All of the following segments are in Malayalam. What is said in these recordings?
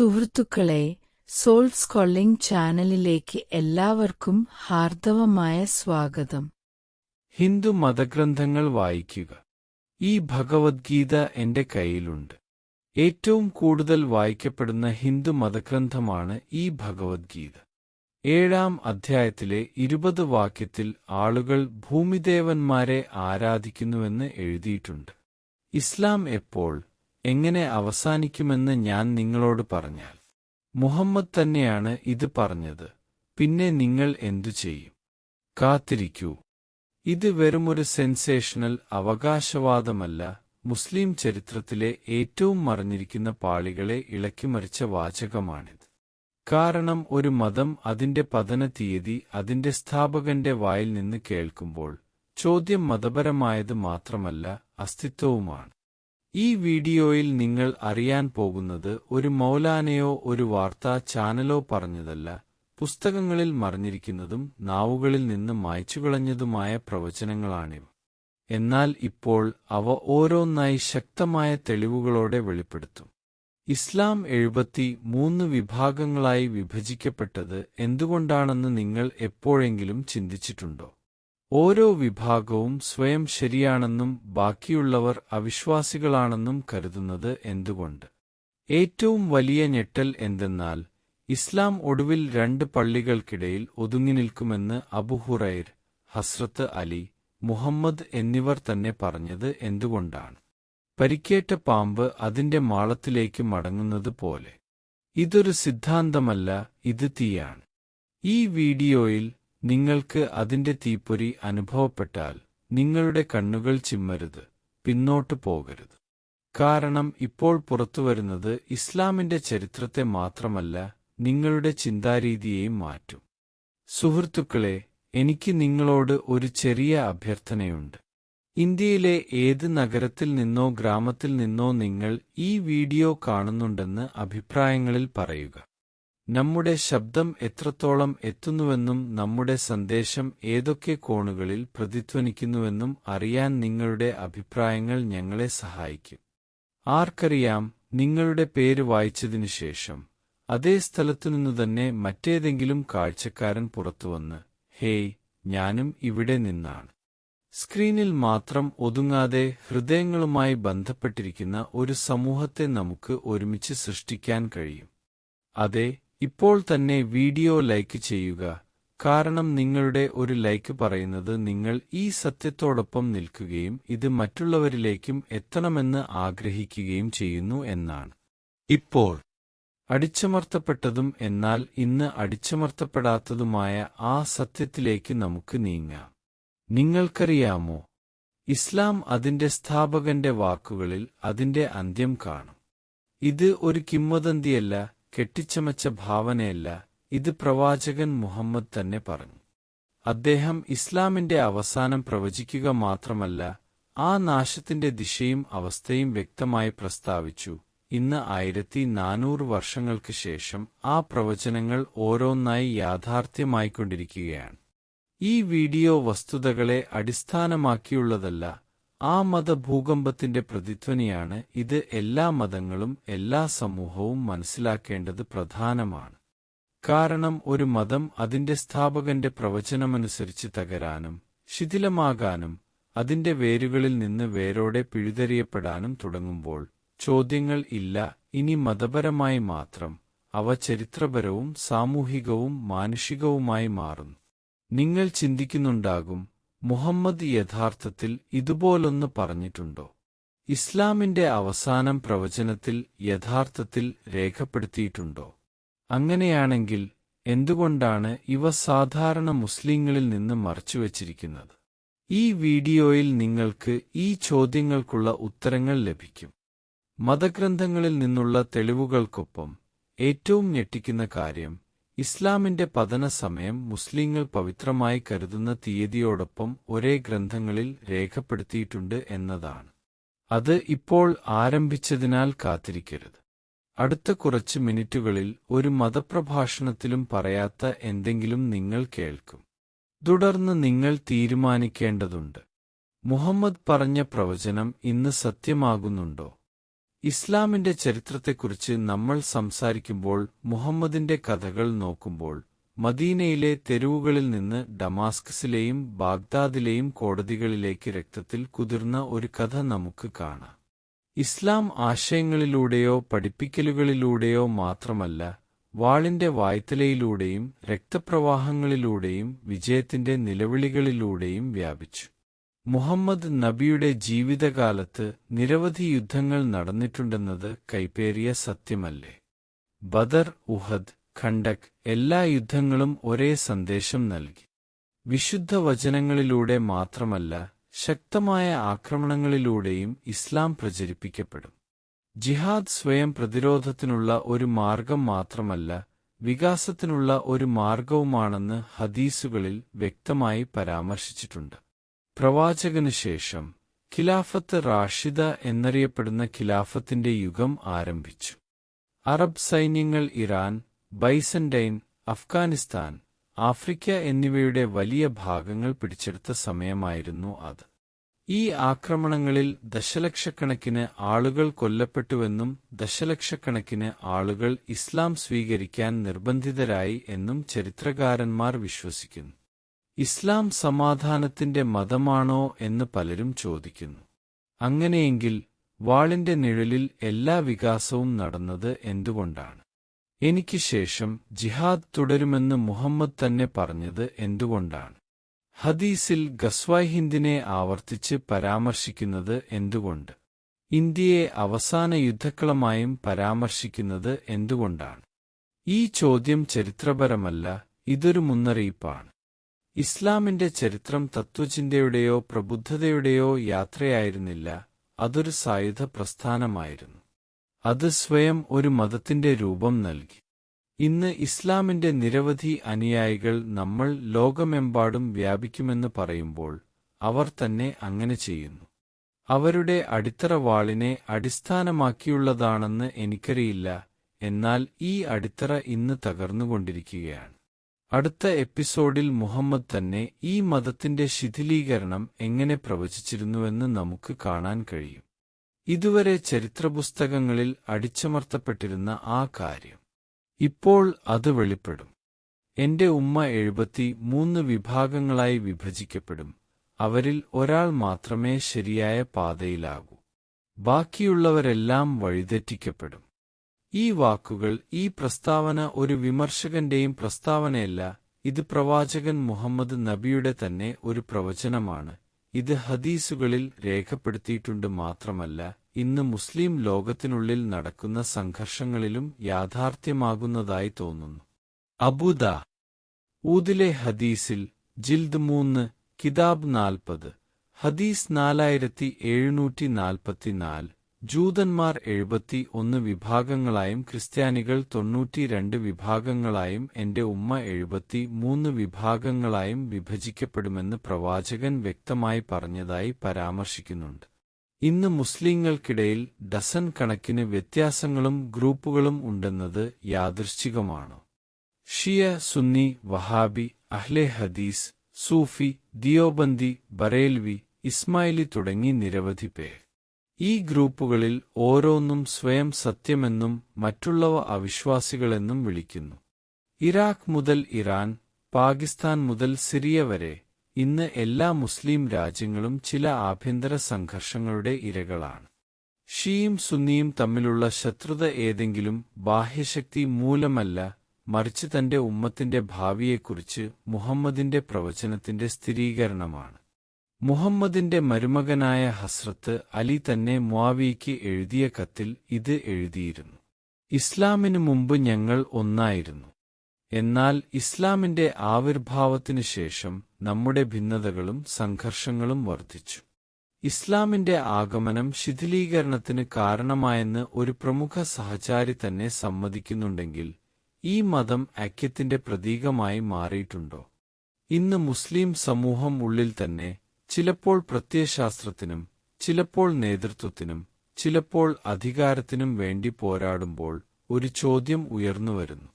സുഹൃത്തുക്കളെ സോൾ സ്കോളിംഗ് ചാനലിലേക്ക് എല്ലാവർക്കും ഹാർദവമായ സ്വാഗതം. ഹിന്ദു മതഗ്രന്ഥങ്ങൾ വായിക്കുക. ഈ ഭഗവത്ഗീത എന്റെ കയ്യിലുണ്ട്. ഏറ്റവും കൂടുതൽ വായിക്കപ്പെടുന്ന ഹിന്ദു മതഗ്രന്ഥമാണ് ഈ ഭഗവത്ഗീത. ഏഴാം അധ്യായത്തിലെ ഇരുപത് വാക്യത്തിൽ ആളുകൾ ഭൂമിദേവന്മാരെ ആരാധിക്കുന്നുവെന്ന് എഴുതിയിട്ടുണ്ട്. ഇസ്ലാം എപ്പോൾ എങ്ങനെ അവസാനിക്കുമെന്ന് ഞാൻ നിങ്ങളോട് പറഞ്ഞാൽ മുഹമ്മദ് തന്നെയാണ് ഇത് പറഞ്ഞത്. പിന്നെ നിങ്ങൾ എന്തു ചെയ്യും? കാത്തിരിക്കൂ. ഇത് വെറുമൊരു സെൻസേഷണൽ അവകാശവാദമല്ല. മുസ്ലിം ചരിത്രത്തിലെ ഏറ്റവും മറിഞ്ഞിരിക്കുന്ന പാളികളെ ഇളക്കിമറിച്ച വാചകമാണിത്. കാരണം ഒരു മതം അതിന്റെ പതന തീയതി അതിന്റെ സ്ഥാപകന്റെ വായിൽ നിന്ന് കേൾക്കുമ്പോൾ ചോദ്യം മതപരമായത് മാത്രമല്ല അസ്തിത്വവുമാണ്. ഈ വീഡിയോയിൽ നിങ്ങൾ അറിയാൻ പോകുന്നത് ഒരു മൗലാനയോ ഒരു വാർത്താ ചാനലോ പറഞ്ഞതല്ല പുസ്തകങ്ങളിൽ മറിഞ്ഞിരിക്കുന്നതും നാവുകളിൽ നിന്ന് മായ്ച്ചുകളഞ്ഞതുമായ പ്രവചനങ്ങളാണിവ. എന്നാൽ ഇപ്പോൾ അവ ഓരോന്നായി ശക്തമായ തെളിവുകളോടെ വെളിപ്പെടുത്തും. ഇസ്ലാം എഴുപത്തി മൂന്ന് വിഭാഗങ്ങളായി വിഭജിക്കപ്പെട്ടത് എന്തുകൊണ്ടാണെന്ന് നിങ്ങൾ എപ്പോഴെങ്കിലും ചിന്തിച്ചിട്ടുണ്ടോ? ഓരോ വിഭാഗവും സ്വയം ശരിയാണെന്നും ബാക്കിയുള്ളവർ അവിശ്വാസികളാണെന്നും കരുതുന്നത് എന്തുകൊണ്ട്? ഏറ്റവും വലിയ ഞെട്ടൽ എന്തെന്നാൽ ഇസ്ലാം ഒടുവിൽ രണ്ട് പള്ളികൾക്കിടയിൽ ഒതുങ്ങി നിൽക്കുമെന്ന് അബുഹുറൈർ ഹസ്രത്ത് അലി മുഹമ്മദ് എന്നിവർ തന്നെ പറഞ്ഞത് എന്തുകൊണ്ടാണ്? പരിക്കേറ്റ പാമ്പ് അതിന്റെ മാളത്തിലേക്ക് മടങ്ങുന്നത് പോലെ. ഇതൊരു സിദ്ധാന്തമല്ല ഇത് തീയാണ്. ഈ വീഡിയോയിൽ നിങ്ങൾക്ക് അതിന്റെ തീപ്പൊരി അനുഭവപ്പെട്ടാൽ നിങ്ങളുടെ കണ്ണുകൾ ചിമ്മരുത് പിന്നോട്ട് പോകരുത്. കാരണം ഇപ്പോൾ പുറത്തുവരുന്നത് ഇസ്ലാമിന്റെ ചരിത്രത്തെ മാത്രമല്ല നിങ്ങളുടെ ചിന്താരീതിയെയും മാറ്റും. സുഹൃത്തുക്കളെ എനിക്ക് നിങ്ങളോട് ഒരു ചെറിയ അഭ്യർത്ഥനയുണ്ട്. ഇന്ത്യയിലെ ഏത് നഗരത്തിൽ നിന്നോ ഗ്രാമത്തിൽ നിന്നോ നിങ്ങൾ ഈ വീഡിയോ കാണുന്നുണ്ടെന്ന് അഭിപ്രായങ്ങളിൽ പറയുക. നമ്മുടെ ശബ്ദം എത്രത്തോളം എത്തുന്നുവെന്നും നമ്മുടെ സന്ദേശം ഏതൊക്കെ കോണുകളിൽ പ്രതിധ്വനിക്കുന്നുവെന്നും അറിയാൻ നിങ്ങളുടെ അഭിപ്രായങ്ങൾ ഞങ്ങളെ സഹായിക്കും. ആർക്കറിയാം നിങ്ങളുടെ പേര് വായിച്ചതിനു ശേഷം അതേ സ്ഥലത്തുനിന്നു തന്നെ മറ്റേതെങ്കിലും കാഴ്ചക്കാരൻ പുറത്തുവന്ന് ഹേയ് ഞാനും ഇവിടെ നിന്നാണ്. സ്ക്രീനിൽ മാത്രം ഒതുങ്ങാതെ ഹൃദയങ്ങളുമായി ബന്ധപ്പെട്ടിരിക്കുന്ന ഒരു സമൂഹത്തെ നമുക്ക് ഒരുമിച്ച് സൃഷ്ടിക്കാൻ കഴിയും. അതെ ഇപ്പോൾ തന്നെ വീഡിയോ ലൈക്ക് ചെയ്യുക. കാരണം നിങ്ങളുടെ ഒരു ലൈക്ക് പറയുന്നത് നിങ്ങൾ ഈ സത്യത്തോടൊപ്പം നിൽക്കുകയും ഇത് മറ്റുള്ളവരിലേക്കും എത്തണമെന്ന് ആഗ്രഹിക്കുകയും ചെയ്യുന്നു എന്നാണ്. ഇപ്പോൾ അടിച്ചമർത്തപ്പെട്ടതും എന്നാൽ ഇന്ന് അടിച്ചമർത്തപ്പെടാത്തതുമായ ആ സത്യത്തിലേക്ക് നമുക്ക് നീങ്ങാം. നിങ്ങൾക്കറിയാമോ? ഇസ്ലാം അതിന്റെ സ്ഥാപകന്റെ വാക്കുകളിൽ അതിന്റെ അന്ത്യം കാണും. ഇത് ഒരു കിംവദന്തിയല്ല കെട്ടിച്ചമച്ച ഭാവനയല്ല ഇത് പ്രവാചകൻ മുഹമ്മദ് തന്നെ പറഞ്ഞു. അദ്ദേഹം ഇസ്ലാമിന്റെ അവസാനം പ്രവചിക്കുക മാത്രമല്ല ആ നാശത്തിന്റെ ദിശയും അവസ്ഥയും വ്യക്തമായി പ്രസ്താവിച്ചു. ഇന്ന് ആയിരത്തി നാനൂറ് വർഷങ്ങൾക്ക് ശേഷം ആ പ്രവചനങ്ങൾ ഓരോന്നായി യാഥാർത്ഥ്യമായിക്കൊണ്ടിരിക്കുകയാണ്. ഈ വീഡിയോ വസ്തുതകളെ അടിസ്ഥാനമാക്കിയുള്ളതല്ല ആ മതഭൂകമ്പത്തിന്റെ പ്രതിധ്വനിയാണ് ഇത് എല്ലാ മതങ്ങളും എല്ലാ സമൂഹവും മനസ്സിലാക്കേണ്ടത് പ്രധാനമാണ്. കാരണം ഒരു മതം അതിന്റെ സ്ഥാപകന്റെ പ്രവചനമനുസരിച്ച് തകരാനും ശിഥിലമാകാനും അതിന്റെ വേരുകളിൽ നിന്ന് വേരോടെ പിഴുതെറിയപ്പെടാനും തുടങ്ങുമ്പോൾ ചോദ്യങ്ങൾ ഇല്ല ഇനി മതപരമായി മാത്രം അവ ചരിത്രപരവും സാമൂഹികവും മാനുഷികവുമായി മാറുന്നു. നിങ്ങൾ ചിന്തിക്കുന്നുണ്ടാകും മുഹമ്മദ് യഥാർത്ഥത്തിൽ ഇതുപോലൊന്ന് പറഞ്ഞിട്ടുണ്ടോ? ഇസ്ലാമിന്റെ അവസാനം പ്രവചനത്തിൽ യഥാർത്ഥത്തിൽ രേഖപ്പെടുത്തിയിട്ടുണ്ടോ? അങ്ങനെയാണെങ്കിൽ എന്തുകൊണ്ടാണ് ഇവ സാധാരണ മുസ്ലിങ്ങളിൽ നിന്ന് മറച്ചുവച്ചിരിക്കുന്നത്? ഈ വീഡിയോയിൽ നിങ്ങൾക്ക് ഈ ചോദ്യങ്ങൾക്കുള്ള ഉത്തരങ്ങൾ ലഭിക്കും. മതഗ്രന്ഥങ്ങളിൽ നിന്നുള്ള തെളിവുകൾക്കൊപ്പം ഏറ്റവും ഞെട്ടിക്കുന്ന കാര്യം ഇസ്ലാമിന്റെ പതന സമയം മുസ്ലിങ്ങൾ പവിത്രമായി കരുതുന്ന തീയതിയോടൊപ്പം ഒരേ ഗ്രന്ഥങ്ങളിൽ രേഖപ്പെടുത്തിയിട്ടുണ്ട് എന്നതാണ്. അത് ഇപ്പോൾ ആരംഭിച്ചതിനാൽ കാത്തിരിക്കരുത്. അടുത്ത കുറച്ച് മിനിറ്റുകളിൽ ഒരു മതപ്രഭാഷണത്തിലും പറയാത്ത എന്തെങ്കിലും നിങ്ങൾ കേൾക്കും. തുടർന്ന് നിങ്ങൾ തീരുമാനിക്കേണ്ടതുണ്ട്. മുഹമ്മദ് പറഞ്ഞ പ്രവചനം ഇന്ന് സത്യമാകുന്നുണ്ടോ? ഇസ്ലാമിന്റെ ചരിത്രത്തെക്കുറിച്ച് നമ്മൾ സംസാരിക്കുമ്പോൾ മുഹമ്മദിന്റെ കഥകൾ നോക്കുമ്പോൾ മദീനയിലെ തെരുവുകളിൽ നിന്ന് ഡമാസ്കസിലെയും ബാഗ്ദാദിലെയും കോടതികളിലേക്ക് രക്തത്തിൽ കുതിർന്ന ഒരു കഥ നമുക്ക് കാണാം. ഇസ്ലാം ആശയങ്ങളിലൂടെയോ പഠിപ്പിക്കലുകളിലൂടെയോ മാത്രമല്ല വാളിന്റെ വായ്ത്തലയിലൂടെയും രക്തപ്രവാഹങ്ങളിലൂടെയും വിജയത്തിന്റെ നിലവിളികളിലൂടെയും വ്യാപിച്ചു. മുഹമ്മദ് നബിയുടെ ജീവിതകാലത്ത് നിരവധി യുദ്ധങ്ങൾ നടന്നിട്ടുണ്ടെന്നത് കൈപ്പേറിയ സത്യമല്ലേ? ബദർ ഉഹദ് ഖണ്ടക് എല്ലാ യുദ്ധങ്ങളും ഒരേ സന്ദേശം നൽകി. വിശുദ്ധ വചനങ്ങളിലൂടെ മാത്രമല്ല ശക്തമായ ആക്രമണങ്ങളിലൂടെയും ഇസ്ലാം പ്രചരിപ്പിക്കപ്പെടും. ജിഹാദ് സ്വയം പ്രതിരോധത്തിനുള്ള ഒരു മാർഗം മാത്രമല്ല വികാസത്തിനുള്ള ഒരു മാർഗവുമാണെന്ന് ഹദീസുകളിൽ വ്യക്തമായി പരാമർശിച്ചിട്ടുണ്ട്. പ്രവാചകനു ശേഷം ഖിലാഫത്ത് റാഷിദ എന്നറിയപ്പെടുന്ന ഖിലാഫത്തിന്റെ യുഗം ആരംഭിച്ചു. അറബ് സൈന്യങ്ങൾ ഇറാൻ ബൈസന്റൈൻ അഫ്ഗാനിസ്ഥാൻ ആഫ്രിക്ക എന്നിവയുടെ വലിയ ഭാഗങ്ങൾ പിടിച്ചെടുത്ത സമയമായിരുന്നു അത്. ഈ ആക്രമണങ്ങളിൽ ദശലക്ഷക്കണക്കിന് ആളുകൾ കൊല്ലപ്പെട്ടുവെന്നും ദശലക്ഷക്കണക്കിന് ആളുകൾ ഇസ്ലാം സ്വീകരിക്കാൻ നിർബന്ധിതരായി എന്നും ചരിത്രകാരന്മാർ വിശ്വസിക്കുന്നു. ഇസ്ലാം സമാധാനത്തിന്റെ മതമാണോ എന്ന് പലരും ചോദിക്കുന്നു. അങ്ങനെയെങ്കിൽ വാളിന്റെ നിഴലിൽ എല്ലാ വികാസവും നടന്നത് എന്തുകൊണ്ടാണ്? എനിക്ക് ശേഷം ജിഹാദ് തുടരുമെന്ന് മുഹമ്മദ് തന്നെ പറഞ്ഞത് എന്തുകൊണ്ടാണ്? ഹദീസിൽ ഗസ്വായ് ഹിന്ദിനെ ആവർത്തിച്ച് പരാമർശിക്കുന്നത് എന്തുകൊണ്ട്? ഇന്ത്യയെ അവസാന യുദ്ധക്കളമായും പരാമർശിക്കുന്നത് എന്തുകൊണ്ടാണ്? ഈ ചോദ്യം ചരിത്രപരമല്ല ഇതൊരു മുന്നറിയിപ്പാണ്. ഇസ്ലാമിന്റെ ചരിത്രം തത്വചിന്തയുടെയോ പ്രബുദ്ധതയുടെയോ യാത്രയായിരുന്നില്ല. അതൊരു സായുധ പ്രസ്ഥാനമായിരുന്നു. അത് സ്വയം ഒരു മതത്തിന്റെ രൂപം നൽകി. ഇന്ന് ഇസ്ലാമിന്റെ നിരവധി അനുയായികൾ നമ്മൾ ലോകമെമ്പാടും വ്യാപിക്കുമെന്ന് പറയുമ്പോൾ അവർ തന്നെ അങ്ങനെ ചെയ്യുന്നു. അവരുടെ അടിത്തറ വാളിനെ അടിസ്ഥാനമാക്കിയുള്ളതാണെന്ന് എനിക്കറിയില്ല. എന്നാൽ ഈ അടിത്തറ ഇന്ന് തകർന്നുകൊണ്ടിരിക്കുകയാണ്. അടുത്ത എപ്പിസോഡിൽ മുഹമ്മദ് തന്നെ ഈ മതത്തിന്റെ ശിഥിലീകരണം എങ്ങനെ പ്രവചിച്ചിരുന്നുവെന്ന് നമുക്ക് കാണാൻ കഴിയും. ഇതുവരെ ചരിത്രപുസ്തകങ്ങളിൽ അടിച്ചമർത്തപ്പെട്ടിരുന്ന ആ കാര്യം. ഇപ്പോൾ അത് വെളിപ്പെടും. എന്റെ ഉമ്മ എഴുപത്തി മൂന്ന് വിഭാഗങ്ങളായി വിഭജിക്കപ്പെടും. അവരിൽ ഒരാൾ മാത്രമേ ശരിയായ പാതയിലാകൂ. ബാക്കിയുള്ളവരെല്ലാം വഴിതെറ്റിക്കപ്പെടും. ഈ വാക്കുകൾ ഈ പ്രസ്താവന ഒരു വിമർശകന്റെയും പ്രസ്താവനയല്ല ഇത് പ്രവാചകൻ മുഹമ്മദ് നബിയുടെ തന്നെ ഒരു പ്രവചനമാണ്. ഇത് ഹദീസുകളിൽ രേഖപ്പെടുത്തിയിട്ടുണ്ട് മാത്രമല്ല ഇന്ന് മുസ്ലിം ലോകത്തിനുള്ളിൽ നടക്കുന്ന സംഘർഷങ്ങളിലും യാഥാർത്ഥ്യമാകുന്നതായി തോന്നുന്നു. അബുദ ഊദിലെ ഹദീസിൽ ജിൽദ് മൂന്ന് കിതാബ് നാൽപ്പത് ഹദീസ് നാലായിരത്തി എഴുന്നൂറ്റി നാൽപ്പത്തിനാല് ജൂതന്മാർ എഴുപത്തി ഒന്ന് വിഭാഗങ്ങളായും ക്രിസ്ത്യാനികൾ തൊണ്ണൂറ്റിരണ്ട് വിഭാഗങ്ങളായും എന്റെ ഉമ്മ എഴുപത്തി മൂന്ന് വിഭാഗങ്ങളായും വിഭജിക്കപ്പെടുമെന്ന് പ്രവാചകൻ വ്യക്തമായി പറഞ്ഞതായി പരാമർശിക്കുന്നുണ്ട്. ഇന്ന് മുസ്ലിങ്ങൾക്കിടയിൽ ഡസൻ കണക്കിന് വ്യത്യാസങ്ങളും ഗ്രൂപ്പുകളും ഉണ്ടെന്നത് യാദൃശ്ചികമാണ്. ഷിയ സുന്നി വഹാബി അഹ്ലെ ഹദീസ് സൂഫി ദിയോബന്ദി ബറേൽവി ഇസ്മായിലി തുടങ്ങി നിരവധി പേർ. ഈ ഗ്രൂപ്പുകളിൽ ഓരോന്നും സ്വയം സത്യമെന്നും മറ്റുള്ളവ അവിശ്വാസികളെന്നും വിളിക്കുന്നു. ഇറാഖ് മുതൽ ഇറാൻ പാകിസ്ഥാൻ മുതൽ സിറിയ വരെ ഇന്ന് എല്ലാ മുസ്ലിം രാജ്യങ്ങളും ചില ആഭ്യന്തര സംഘർഷങ്ങളുടെ ഇരകളാണ്. ഷിയും സുന്നിയും തമ്മിലുള്ള ശത്രുത ഏതെങ്കിലും ബാഹ്യശക്തി മൂലമല്ല മറിച്ച് തന്റെ ഉമ്മത്തിന്റെ ഭാവിയെക്കുറിച്ച് മുഹമ്മദിന്റെ പ്രവചനത്തിന്റെ സ്ഥിരീകരണമാണ്. മുഹമ്മദിന്റെ മരുമകനായ ഹസ്രത്ത് അലി തന്നെ മുവിക്ക് എഴുതിയ കത്തിൽ ഇത് എഴുതിയിരുന്നു. ഇസ്ലാമിനു മുമ്പ് ഞങ്ങൾ ഒന്നായിരുന്നു. എന്നാൽ ഇസ്ലാമിന്റെ ആവിർഭാവത്തിനു ശേഷം നമ്മുടെ ഭിന്നതകളും സംഘർഷങ്ങളും വർദ്ധിച്ചു. ഇസ്ലാമിന്റെ ആഗമനം ശിഥിലീകരണത്തിന് കാരണമായെന്ന് ഒരു പ്രമുഖ സഹചാരി തന്നെ സമ്മതിക്കുന്നുണ്ടെങ്കിൽ ഈ മതം ഐക്യത്തിന്റെ പ്രതീകമായി മാറിയിട്ടുണ്ടോ? ഇന്ന് മുസ്ലിം സമൂഹം ഉള്ളിൽ തന്നെ ചിലപ്പോൾ പ്രത്യയശാസ്ത്രത്തിനും ചിലപ്പോൾ നേതൃത്വത്തിനും ചിലപ്പോൾ അധികാരത്തിനും വേണ്ടി പോരാടുമ്പോൾ ഒരു ചോദ്യം ഉയർന്നുവരുന്നു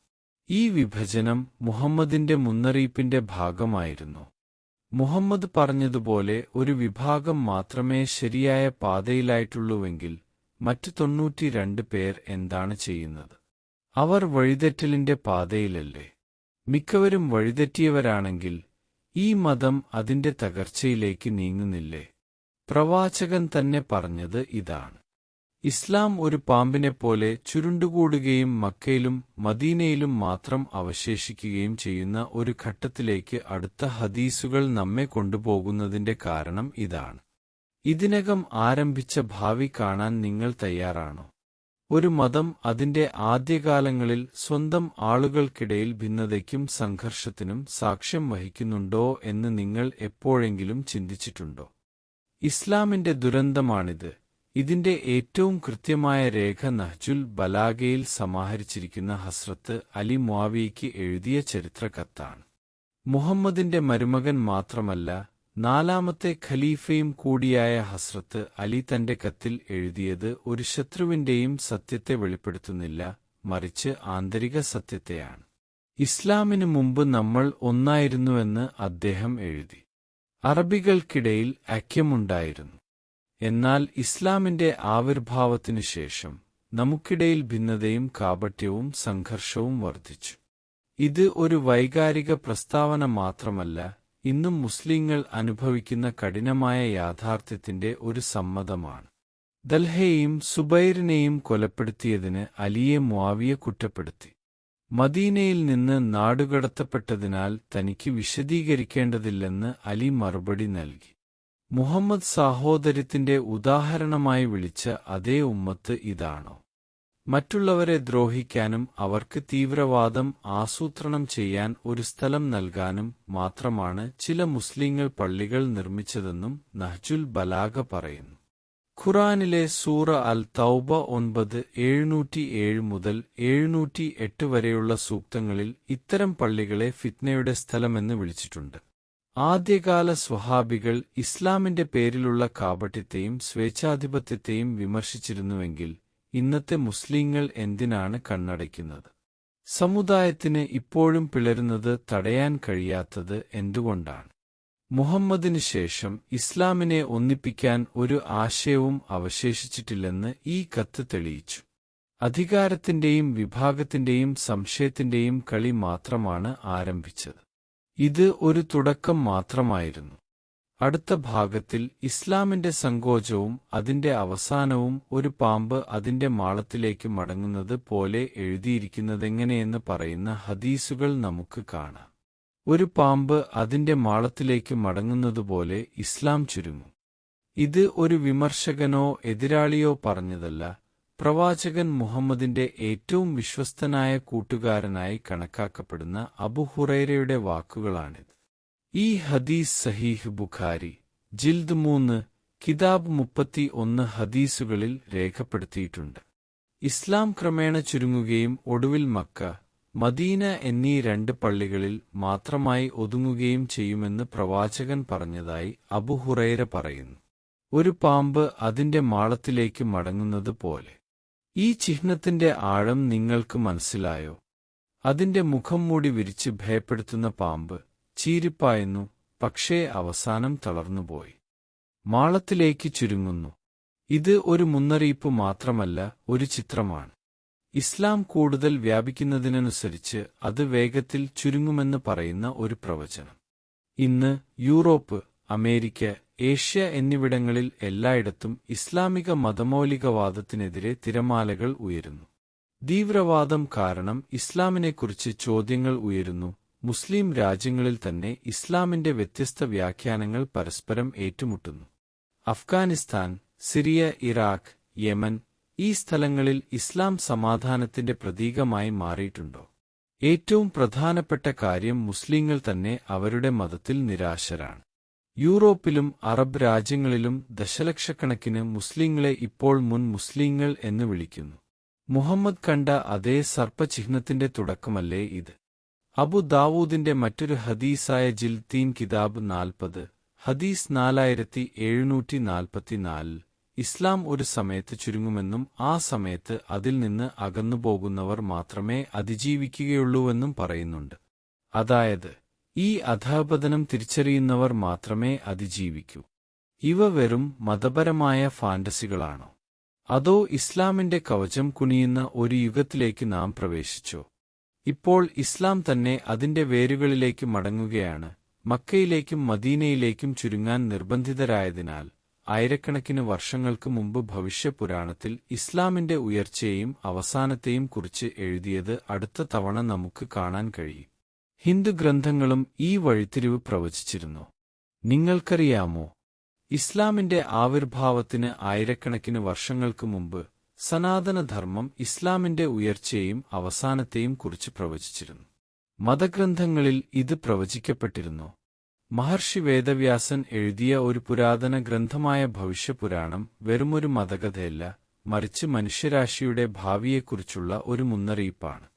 ഈ വിഭജനം മുഹമ്മദിന്റെ മുന്നറിയിപ്പിന്റെ ഭാഗമായിരുന്നു. മുഹമ്മദ് പറഞ്ഞതുപോലെ ഒരു വിഭാഗം മാത്രമേ ശരിയായ പാതയിലായിട്ടുള്ളൂവെങ്കിൽ മറ്റു തൊണ്ണൂറ്റിരണ്ട് പേർ എന്താണ് ചെയ്യുന്നത്? അവർ വഴിതെറ്റലിന്റെ പാതയിലല്ലേ? മിക്കവരും വഴിതെറ്റിയവരാണെങ്കിൽ ഈ മതം അതിന്റെ തകർച്ചയിലേക്ക് നീങ്ങുന്നില്ലേ? പ്രവാചകൻ തന്നെ പറഞ്ഞത് ഇതാണ്. ഇസ്ലാം ഒരു പാമ്പിനെപ്പോലെ ചുരുണ്ടുകൂടുകയും മക്കയിലും മദീനയിലും മാത്രം അവശേഷിക്കുകയും ചെയ്യുന്ന ഒരു ഘട്ടത്തിലേക്ക് അടുത്ത ഹദീസുകൾ നമ്മെ കൊണ്ടുപോകുന്നതിന്റെ കാരണം ഇതാണ്. ഇതിനകം ആരംഭിച്ച ഭാവി കാണാൻ നിങ്ങൾ തയ്യാറാണോ? ഒരു മതം അതിന്റെ ആദ്യകാലങ്ങളിൽ സ്വന്തം ആളുകൾക്കിടയിൽ ഭിന്നതയ്ക്കും സംഘർഷത്തിനും സാക്ഷ്യം വഹിക്കുന്നുണ്ടോ എന്ന് നിങ്ങൾ എപ്പോഴെങ്കിലും ചിന്തിച്ചിട്ടുണ്ടോ? ഇസ്ലാമിന്റെ ദുരന്തമാണിത്. ഇതിന്റെ ഏറ്റവും കൃത്യമായ രേഖ നഹ്ജുൽ ബലാഗയിൽ സമാഹരിച്ചിരിക്കുന്ന ഹസ്രത്ത് അലി മുവിയ്ക്ക് എഴുതിയ ചരിത്രകത്താണ്. മുഹമ്മദിന്റെ മരുമകൻ മാത്രമല്ല നാലാമത്തെ ഖലീഫയും കൂടിയായ ഹസ്രത്ത് അലി തന്റെ കത്തിൽ എഴുതിയത് ഒരു ശത്രുവിന്റെയും സത്യത്തെ വെളിപ്പെടുത്തുന്നില്ല മറിച്ച് ആന്തരിക സത്യത്തെയാണ്. ഇസ്ലാമിനു മുമ്പ് നമ്മൾ ഒന്നായിരുന്നുവെന്ന് അദ്ദേഹം എഴുതി. അറബികൾക്കിടയിൽ ഐക്യമുണ്ടായിരുന്നു എന്നാൽ ഇസ്ലാമിന്റെ ആവിർഭാവത്തിനു ശേഷം നമുക്കിടയിൽ ഭിന്നതയും കാപട്യവും സംഘർഷവും വർദ്ധിച്ചു. ഇത് ഒരു വൈകാരിക പ്രസ്താവന മാത്രമല്ല ഇന്നും മുസ്ലിങ്ങൾ അനുഭവിക്കുന്ന കഠിനമായ യാഥാർത്ഥ്യത്തിന്റെ ഒരു സമ്മതമാണ്. ദൽഹയെയും സുബൈറിനെയും കൊലപ്പെടുത്തിയതിന് അലിയെ മുആവിയെ കുറ്റപ്പെടുത്തി. മദീനയിൽ നിന്ന് നാടുകടത്തപ്പെട്ടതിനാൽ തനിക്ക് വിശദീകരിക്കേണ്ടതില്ലെന്ന് അലി മറുപടി നൽകി. മുഹമ്മദ് സാഹോദര്യത്തിന്റെ ഉദാഹരണമായി വിളിച്ച അതേ ഉമ്മത്ത് ഇതാണോ? മറ്റുള്ളവരെ ദ്രോഹിക്കാനും അവർക്ക് തീവ്രവാദം ആസൂത്രണം ചെയ്യാൻ ഒരു സ്ഥലം നൽകാനും മാത്രമാണ് ചില മുസ്ലിങ്ങൾ പള്ളികൾ നിർമ്മിച്ചതെന്നും നഹ്ജുൽ ബലാഗ പറയുന്നു. ഖുറാനിലെ സൂറ അൽ തൗബ ഒൻപത് എഴുന്നൂറ്റി ഏഴ് മുതൽ എഴുന്നൂറ്റി എട്ട് വരെയുള്ള സൂക്തങ്ങളിൽ ഇത്തരം പള്ളികളെ ഫിത്നയുടെ സ്ഥലമെന്ന് വിളിച്ചിട്ടുണ്ട്. ആദ്യകാല സ്വഹാബികൾ ഇസ്ലാമിന്റെ പേരിലുള്ള കാപട്യത്തെയും സ്വേച്ഛാധിപത്യത്തെയും വിമർശിച്ചിരുന്നുവെങ്കിൽ ഇന്നത്തെ മുസ്ലിങ്ങൾ എന്തിനാണ് കണ്ണടയ്ക്കുന്നത്? സമുദായത്തിന് ഇപ്പോഴും പിളരുന്നത് തടയാൻ കഴിയാത്തത് എന്തുകൊണ്ടാണ്? മുഹമ്മദിനു ശേഷം ഇസ്ലാമിനെ ഒന്നിപ്പിക്കാൻ ഒരു ആശയവും അവശേഷിച്ചിട്ടില്ലെന്ന് ഈ കത്ത് തെളിയിച്ചു. അധികാരത്തിന്റെയും വിഭാഗത്തിന്റെയും സംശയത്തിന്റെയും കളി മാത്രമാണ് ആരംഭിച്ചത്. ഇത് ഒരു തുടക്കം മാത്രമായിരുന്നു. അടുത്ത ഭാഗത്തിൽ ഇസ്ലാമിന്റെ സങ്കോചവും അതിന്റെ അവസാനവും ഒരു പാമ്പ് അതിന്റെ മാളത്തിലേക്ക് മടങ്ങുന്നത് പോലെ എഴുതിയിരിക്കുന്നതെങ്ങനെയെന്ന് പറയുന്ന ഹദീസുകൾ നമുക്ക് കാണാം. ഒരു പാമ്പ് അതിന്റെ മാളത്തിലേക്ക് മടങ്ങുന്നതുപോലെ ഇസ്ലാം ചുരുങ്ങും. ഇത് ഒരു വിമർശകനോ എതിരാളിയോ പറഞ്ഞതല്ല പ്രവാചകൻ മുഹമ്മദിന്റെ ഏറ്റവും വിശ്വസ്തനായ കൂട്ടുകാരനായി കണക്കാക്കപ്പെടുന്ന അബുഹുറൈരയുടെ വാക്കുകളാണിത്. ഈ ഹദീസ് സഹീഹ് ബുഖാരി ജിൽദ് മൂന്ന് കിതാബ് മുപ്പത്തി ഒന്ന് ഹദീസുകളിൽ രേഖപ്പെടുത്തിയിട്ടുണ്ട്. ഇസ്ലാം ക്രമേണ ചുരുങ്ങുകയും ഒടുവിൽ മക്ക മദീന എന്നീ രണ്ട് പള്ളികളിൽ മാത്രമായി ഒതുങ്ങുകയും ചെയ്യുമെന്ന് പ്രവാചകൻ പറഞ്ഞതായി അബുഹുറൈര പറയുന്നു. ഒരു പാമ്പ് അതിന്റെ മാളത്തിലേക്ക് മടങ്ങുന്നത് പോലെ. ഈ ചിഹ്നത്തിന്റെ ആഴം നിങ്ങൾക്ക് മനസ്സിലായോ? അതിന്റെ മുഖം മൂടി വിരിച്ച് ഭയപ്പെടുത്തുന്ന പാമ്പ് ചീരിപ്പായുന്നു. പക്ഷേ അവസാനം തളർന്നുപോയി. മാളത്തിലേക്ക് ചുരുങ്ങുന്നു. ഇത് ഒരു മുന്നറിയിപ്പ് മാത്രമല്ല ഒരു ചിത്രമാണ്. ഇസ്ലാം കൂടുതൽ വ്യാപിക്കുന്നതിനനുസരിച്ച് അത് വേഗത്തിൽ ചുരുങ്ങുമെന്ന് പറയുന്ന ഒരു പ്രവചനം. ഇന്ന് യൂറോപ്പ് അമേരിക്ക ഏഷ്യ എന്നിവിടങ്ങളിൽ എല്ലായിടത്തും ഇസ്ലാമിക മതമൗലികവാദത്തിനെതിരെ തിരമാലകൾ ഉയരുന്നു. തീവ്രവാദം കാരണം ഇസ്ലാമിനെക്കുറിച്ച് ചോദ്യങ്ങൾ ഉയരുന്നു മുസ്ലിം രാജ്യങ്ങളിൽ തന്നെ ഇസ്ലാമിന്റെ വ്യത്യസ്ത വ്യാഖ്യാനങ്ങൾ പരസ്പരം ഏറ്റുമുട്ടുന്നു. അഫ്ഗാനിസ്ഥാൻ സിറിയ ഇറാഖ് യമൻ ഈ സ്ഥലങ്ങളിൽ ഇസ്ലാം സമാധാനത്തിന്റെ പ്രതീകമായി മാറിയിട്ടുണ്ടോ? ഏറ്റവും പ്രധാനപ്പെട്ട കാര്യം മുസ്ലിങ്ങൾ തന്നെ അവരുടെ മതത്തിൽ നിരാശരാണ്. യൂറോപ്പിലും അറബ് രാജ്യങ്ങളിലും ദശലക്ഷക്കണക്കിന് മുസ്ലിങ്ങളെ ഇപ്പോൾ മുൻ മുസ്ലിങ്ങൾ എന്ന് വിളിക്കുന്നു. മുഹമ്മദ് കണ്ട അതേ സർപ്പചിഹ്നത്തിന്റെ തുടക്കമല്ലേ ഇത്? അബു ദാവൂദിന്റെ മറ്റൊരു ഹദീസായ ജിൽത്തീൻ കിതാബ് നാൽപ്പത്. ഹദീസ് നാലായിരത്തി എഴുന്നൂറ്റി നാൽപ്പത്തിനാലിൽ ഇസ്ലാം ഒരു സമയത്ത് ചുരുങ്ങുമെന്നും ആ സമയത്ത് അതിൽ നിന്ന് അകന്നുപോകുന്നവർ മാത്രമേ അതിജീവിക്കുകയുള്ളൂവെന്നും പറയുന്നുണ്ട്. അതായത് ഈ അധാപതനം തിരിച്ചറിയുന്നവർ മാത്രമേ അതിജീവിക്കൂ. ഇവ വെറും മതപരമായ ഫാന്റസികളാണോ? അതോ ഇസ്ലാമിന്റെ കവചം കുനിയുന്ന ഒരു യുഗത്തിലേക്ക് നാം പ്രവേശിച്ചോ? ഇപ്പോൾ ഇസ്ലാം തന്നെ അതിന്റെ വേരുകളിലേക്ക് മടങ്ങുകയാണ്. മക്കയിലേക്കും മദീനയിലേക്കും ചുരുങ്ങാൻ നിർബന്ധിതരായതിനാൽ ആയിരക്കണക്കിന് വർഷങ്ങൾക്ക് മുമ്പ് ഭവിഷ്യപുരാണത്തിൽ ഇസ്ലാമിന്റെ ഉയർച്ചയെയും അവസാനത്തെയും കുറിച്ച് എഴുതിയത് അടുത്ത തവണ നമുക്ക് കാണാൻ കഴിയും. ഹിന്ദു ഗ്രന്ഥങ്ങളും ഈ വഴിത്തിരിവ് പ്രവചിച്ചിരുന്നു. നിങ്ങൾക്കറിയാമോ? ഇസ്ലാമിന്റെ ആവിർഭാവത്തിന് ആയിരക്കണക്കിന് വർഷങ്ങൾക്ക് മുമ്പ് സനാതനധർമ്മം ഇസ്ലാമിന്റെ ഉയർച്ചയെയും അവസാനത്തെയും കുറിച്ച് പ്രവചിച്ചിരുന്നു. മതഗ്രന്ഥങ്ങളിൽ ഇത് പ്രവചിക്കപ്പെട്ടിരുന്നു. മഹർഷി വേദവ്യാസൻ എഴുതിയ ഒരു പുരാതന ഗ്രന്ഥമായ ഭവിഷ്യപുരാണം വെറുമൊരു മതകഥയല്ല മറിച്ച് മനുഷ്യരാശിയുടെ ഭാവിയെക്കുറിച്ചുള്ള ഒരു മുന്നറിയിപ്പാണ്.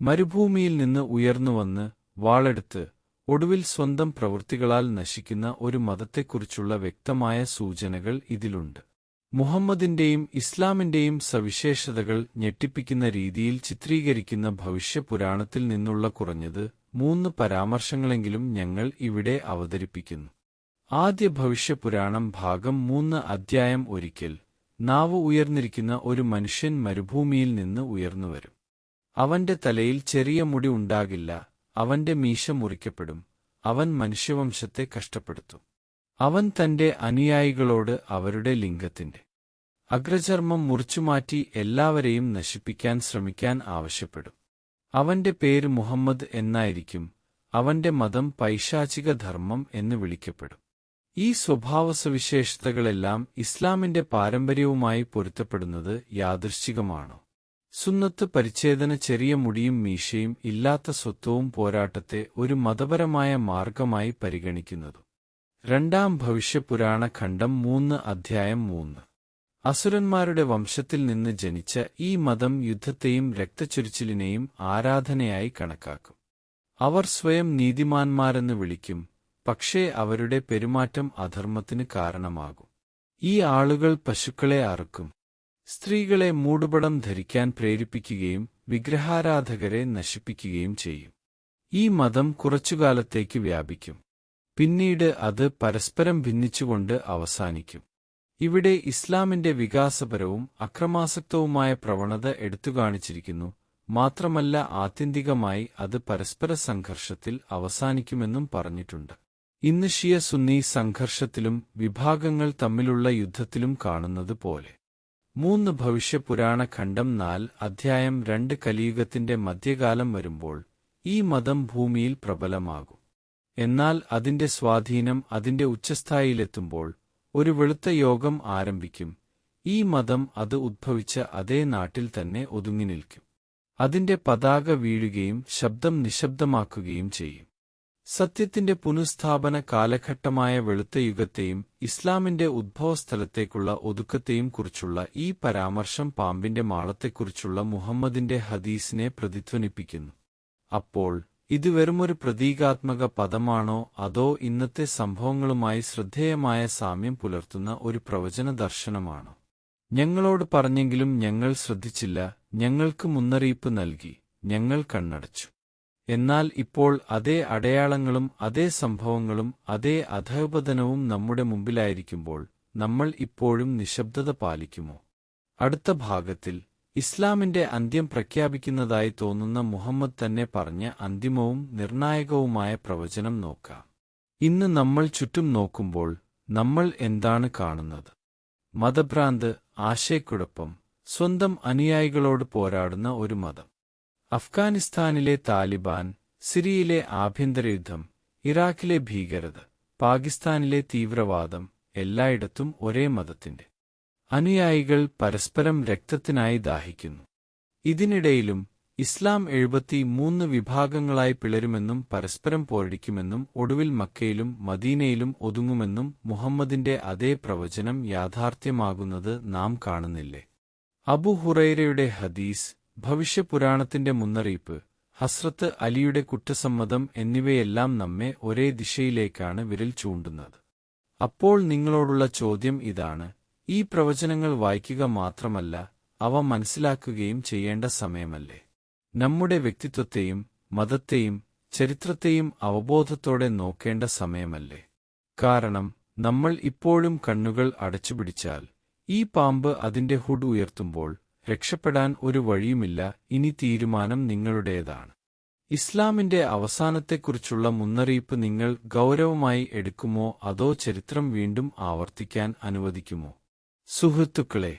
മരുഭൂമിയിൽ നിന്ന് ഉയർന്നുവന്ന് വാളെടുത്ത് ഒടുവിൽ സ്വന്തം പ്രവൃത്തികളാൽ നശിക്കുന്ന ഒരു മതത്തെക്കുറിച്ചുള്ള വ്യക്തമായ സൂചനകൾ ഇതിലുണ്ട്. മുഹമ്മദിന്റെയും ഇസ്ലാമിന്റെയും സവിശേഷതകൾ ഞെട്ടിപ്പിക്കുന്ന രീതിയിൽ ചിത്രീകരിക്കുന്ന ഭവിഷ്യപുരാണത്തിൽ നിന്നുള്ള കുറഞ്ഞത് മൂന്ന് പരാമർശങ്ങളെങ്കിലും ഞങ്ങൾ ഇവിടെ അവതരിപ്പിക്കുന്നു. ആദ്യ ഭവിഷ്യപുരാണം ഭാഗം മൂന്ന് അധ്യായം ഒരിക്കൽ നാവ് ഉയർന്നിരിക്കുന്ന ഒരു മനുഷ്യൻ മരുഭൂമിയിൽ നിന്ന് ഉയർന്നുവരും അവന്റെ തലയിൽ ചെറിയ മുടി ഉണ്ടാകില്ല അവന്റെ മീശ മുറിക്കപ്പെടും അവൻ മനുഷ്യവംശത്തെ കഷ്ടപ്പെടുത്തും. അവൻ തന്റെ അനുയായികളോട് അവരുടെ ലിംഗത്തിന്റെ അഗ്രചർമ്മം മുറിച്ചുമാറ്റി എല്ലാവരെയും നശിപ്പിക്കാൻ ശ്രമിക്കാൻ ആവശ്യപ്പെടും. അവന്റെ പേര് മുഹമ്മദ് എന്നായിരിക്കും അവന്റെ മതം പൈശാചിക ധർമ്മം എന്ന് വിളിക്കപ്പെടും. ഈ സ്വഭാവസവിശേഷതകളെല്ലാം ഇസ്ലാമിന്റെ പാരമ്പര്യവുമായി പൊരുത്തപ്പെടുന്നത് യാദൃശ്ചികമാണോ? സുന്നത്ത് പരിച്ഛേദന ചെറിയ മുടിയും മീശയും ഇല്ലാത്ത സ്വത്വവും പോരാട്ടത്തെ ഒരു മതപരമായ മാർഗമായി പരിഗണിക്കുന്നതു. രണ്ടാം ഭവിഷ്യപുരാണ ഖണ്ഡം മൂന്ന് അധ്യായം മൂന്ന്. അസുരന്മാരുടെ വംശത്തിൽ നിന്ന് ജനിച്ച ഈ മതം യുദ്ധത്തെയും രക്തച്ചൊരിച്ചിലിനെയും ആരാധനയായി കണക്കാക്കും. അവർ സ്വയം നീതിമാന്മാരെന്ന് വിളിക്കും പക്ഷേ അവരുടെ പെരുമാറ്റം അധർമ്മത്തിന് കാരണമാകും. ഈ ആളുകൾ പശുക്കളെ അറുക്കും സ്ത്രീകളെ മൂടുപടം ധരിക്കാൻ പ്രേരിപ്പിക്കുകയും വിഗ്രഹാരാധകരെ നശിപ്പിക്കുകയും ചെയ്യും. ഈ മതം കുറച്ചുകാലത്തേക്ക് വ്യാപിക്കും. പിന്നീട് അത് പരസ്പരം ഭിന്നിച്ചുകൊണ്ട് അവസാനിക്കും. ഇവിടെ ഇസ്ലാമിന്റെ വികാസപരവും അക്രമാസക്തവുമായ പ്രവണത എടുത്തുകാണിച്ചിരിക്കുന്നു. മാത്രമല്ല ആത്യന്തികമായി അത് പരസ്പര സംഘർഷത്തിൽ അവസാനിക്കുമെന്നും പറഞ്ഞിട്ടുണ്ട്. ഇന്ന് ഷിയ സുന്നി സംഘർഷത്തിലും വിഭാഗങ്ങൾ തമ്മിലുള്ള യുദ്ധത്തിലും കാണുന്നത് പോലെ. മൂന്ന് ഭവിഷ്യപുരാണ ഖണ്ഡം നാല് അധ്യായം രണ്ട് കലിയുഗത്തിന്റെ മധ്യകാലം വരുമ്പോൾ ഈ മതം ഭൂമിയിൽ പ്രബലമാകും. എന്നാൽ അതിന്റെ സ്വാധീനം അതിന്റെ ഉച്ചസ്ഥായിയിലെത്തുമ്പോൾ ഒരു വെളുത്ത യോഗം ആരംഭിക്കും. ഈ മതം അത് ഉദ്ഭവിച്ച അതേ നാട്ടിൽ തന്നെ ഒതുങ്ങി നിൽക്കും. അതിന്റെ പതാക വീഴുകയും ശബ്ദം നിശബ്ദമാക്കുകയും ചെയ്യും. സത്യത്തിന്റെ പുനഃസ്ഥാപന കാലഘട്ടമായ വെളുത്ത യുഗത്തെയും ഇസ്ലാമിന്റെ ഉദ്ഭവസ്ഥലത്തേക്കുള്ള ഒതുക്കത്തെയും കുറിച്ചുള്ള ഈ പരാമർശം പാമ്പിന്റെ മാളത്തെക്കുറിച്ചുള്ള മുഹമ്മദിന്റെ ഹദീസിനെ പ്രതിധ്വനിപ്പിക്കുന്നു. അപ്പോൾ ഇത് വെറുമൊരു പ്രതീകാത്മക പദമാണോ അതോ ഇന്നത്തെ സംഭവങ്ങളുമായി ശ്രദ്ധേയമായ സാമ്യം പുലർത്തുന്ന ഒരു പ്രവചന ദർശനമാണോ? ഞങ്ങളോട് പറഞ്ഞെങ്കിലും ഞങ്ങൾ ശ്രദ്ധിച്ചില്ല ഞങ്ങൾക്ക് മുന്നറിയിപ്പ് നൽകി ഞങ്ങൾ കണ്ണടച്ചു. എന്നാൽ ഇപ്പോൾ അതേ അടയാളങ്ങളും അതേ സംഭവങ്ങളും അതേ അധോപതനവും നമ്മുടെ മുമ്പിലായിരിക്കുമ്പോൾ നമ്മൾ ഇപ്പോഴും നിശബ്ദത പാലിക്കുമോ? അടുത്ത ഭാഗത്തിൽ ഇസ്ലാമിന്റെ അന്ത്യം പ്രഖ്യാപിക്കുന്നതായി തോന്നുന്ന മുഹമ്മദ് തന്നെ പറഞ്ഞ അന്തിമവും നിർണായകവുമായ പ്രവചനം നോക്കാം. ഇന്ന് നമ്മൾ ചുറ്റും നോക്കുമ്പോൾ നമ്മൾ എന്താണ് കാണുന്നത്? മതഭ്രാന്ത് ആശയക്കുഴപ്പം സ്വന്തം അനുയായികളോട് പോരാടുന്ന ഒരു മതം. അഫ്ഗാനിസ്ഥാനിലെ താലിബാൻ സിറിയയിലെ ആഭ്യന്തര യുദ്ധം ഇറാഖിലെ ഭീകരത പാകിസ്ഥാനിലെ തീവ്രവാദം എല്ലായിടത്തും ഒരേ മതത്തിന്റെ അനുയായികൾ പരസ്പരം രക്തത്തിനായി ദാഹിക്കുന്നു. ഇതിനിടയിലും ഇസ്ലാം എഴുപത്തി മൂന്ന് വിഭാഗങ്ങളായി പിളരുമെന്നും പരസ്പരം പോരടിക്കുമെന്നും ഒടുവിൽ മക്കയിലും മദീനയിലും ഒതുങ്ങുമെന്നും മുഹമ്മദിന്റെ അതേ പ്രവചനം യാഥാർത്ഥ്യമാകുന്നത് നാം കാണുന്നില്ലേ? അബു ഹുറൈരയുടെ ഹദീസ് ഭവിഷ്യപുരാണത്തിന്റെ മുന്നറിയിപ്പ് ഹസ്രത്ത് അലിയുടെ കുറ്റസമ്മതം എന്നിവയെല്ലാം നമ്മെ ഒരേ ദിശയിലേക്കാണ് വിരൽ ചൂണ്ടുന്നത്. അപ്പോൾ നിങ്ങളോടുള്ള ചോദ്യം ഇതാണ് ഈ പ്രവചനങ്ങൾ വായിക്കുക മാത്രമല്ല അവ മനസ്സിലാക്കുകയും ചെയ്യേണ്ട സമയമല്ലേ? നമ്മുടെ വ്യക്തിത്വത്തെയും മതത്തെയും ചരിത്രത്തെയും അവബോധത്തോടെ നോക്കേണ്ട സമയമല്ലേ? കാരണം നമ്മൾ ഇപ്പോഴും കണ്ണുകൾ അടച്ചുപിടിച്ചാൽ ഈ പാമ്പ് അതിന്റെ ഹുഡ് ഉയർത്തുമ്പോൾ രക്ഷപ്പെടാൻ ഒരു വഴിയുമില്ല ഇനി തീരുമാനം നിങ്ങളുടേതാണ്. ഇസ്ലാമിന്റെ അവസാനത്തെക്കുറിച്ചുള്ള മുന്നറിയിപ്പ് നിങ്ങൾ ഗൗരവമായി എടുക്കുമോ അതോ ചരിത്രം വീണ്ടും ആവർത്തിക്കാൻ അനുവദിക്കുമോ? സുഹൃത്തുക്കളെ